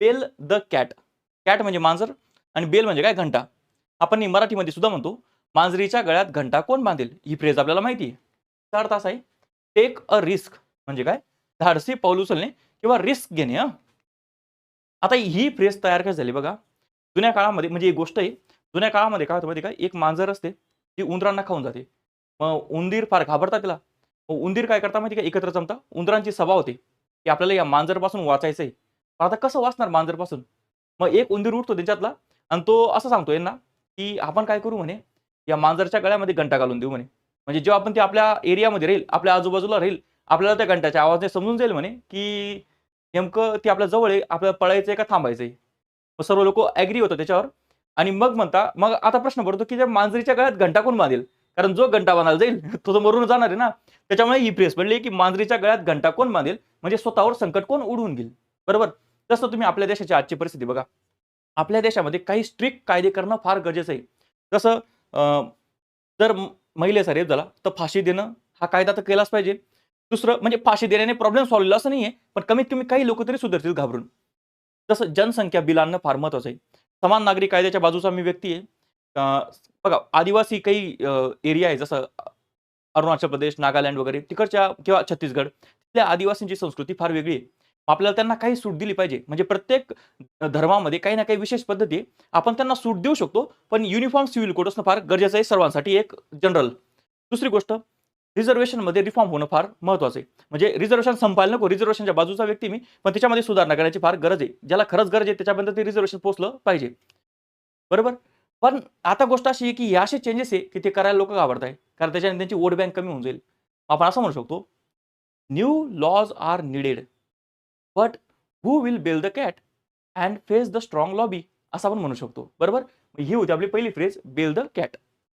Bell the cat. Cat म्हणजे मांजर आणि बेल म्हणजे काय? घंटा. आपण मराठीमध्ये सुद्धा म्हणतो मांजरीच्या गळ्यात घंटा कोण बांधेल? ही फ्रेज आपल्याला माहिती आहे. त्याचा अर्थ असा आहे टेक अ रिस्क म्हणजे काय? धाडसी पाऊल उचलणे किंवा रिस्क घेणे हा. आता ही फ्रेज तयार कशी झाली बघा? जुन्या काळामध्ये म्हणजे एक गोष्ट आहे जुन्या काळामध्ये काय होतं माहिती का? एक मांजर असते ती उंदरांना खाऊन जाते. मग उंदीर फार घाबरतात तिला मग उंदीर काय करता माहिती का? एकत्र जमता. उंदरांची सभा होते. की आपल्याला या मांजरपासून वाचायचं आहे पण आता कसं वाचणार मांजरपासून? मग एक उंदीर उठतो त्याच्यातला आणि तो असं सांगतो यांना की आपण काय करू म्हणे या मांजरच्या गळ्यामध्ये घंटा घालून देऊ म्हणे. म्हणजे जेव्हा आपण ते आपल्या एरियामध्ये राहील आपल्या आजूबाजूला राहील आपल्याला त्या घंटाच्या आवाजने समजून जाईल म्हणे की नेमकं ते आपल्या जवळ आहे आपल्याला पळायचं आहे का थांबायचं आहे मग सर्व लोक ॲग्री होतं त्याच्यावर. आणि मग म्हणता मग आता प्रश्न पडतो की त्या मांजरीच्या गळ्यात घंटा कोण बांधेल? कारण जो घंटा बांधायला जाईल तो तर मरून जाणार आहे ना. त्याच्यामुळे ही प्रेस पडली की मांजरीच्या गळ्यात घंटा कोण बांधेल? म्हणजे स्वतःवर संकट कोण उडवून घेईल? बरोबर? जसं तुम्ही आपल्या देशाची आजची परिस्थिती बघा. आपल्या देशामध्ये काही स्ट्रिक्ट कायदे करणं फार गरजेचं आहे. जसं अं, जर महिलेचा रेप झाला तर फाशी देणं हा कायदा तर केलाच पाहिजे. दुसरं म्हणजे फाशी देण्याने प्रॉब्लेम सॉल्व्ह असं नाही आहे पण कमीत कमी काही लोक तरी सुधारतील घाबरून. जसं जनसंख्या बिल आणणं फार महत्वाचं आहे. समान नागरी कायद्याच्या बाजूचा मी व्यक्ती आहे. बघा आदिवासी काही एरिया आहे जसं अरुणाचल प्रदेश नागालँड वगैरे तिकडच्या किंवा छत्तीसगड तिथल्या आदिवासींची संस्कृती फार वेगळी आहे. आपल्याला त्यांना काही सूट दिली पाहिजे. म्हणजे प्रत्येक धर्मामध्ये काही ना काही विशेष पद्धती आपण त्यांना सूट देऊ शकतो पण युनिफॉर्म सिव्हिल कोड असणं फार गरजेचं आहे सर्वांसाठी एक जनरल दुसरी गोष्ट रिझर्वेशनमध्ये रिफॉर्म होणं फार महत्वाचं आहे. म्हणजे रिझर्वेशन संपायला नको रिझर्वेशनच्या बाजूचा व्यक्ती मी पण त्याच्यामध्ये सुधारणा करण्याची फार गरज आहे. ज्याला खरंच गरज आहे त्याच्यापर्यंत ते रिझर्वेशन पोहोचलं पाहिजे. बरोबर? पण आता गोष्ट अशी आहे की हे असे चेंजेस आहे की ते करायला लोक घाबरत आहे कारण त्याच्याने त्यांची वोट बँक कमी होऊन जाईल. आपण असं म्हणू शकतो new laws are needed but who will bell the cat and face the strong lobby असं आपण म्हणू शकतो. बरोबर? ही होती आपली पहिली फ्रेज बेल द कॅट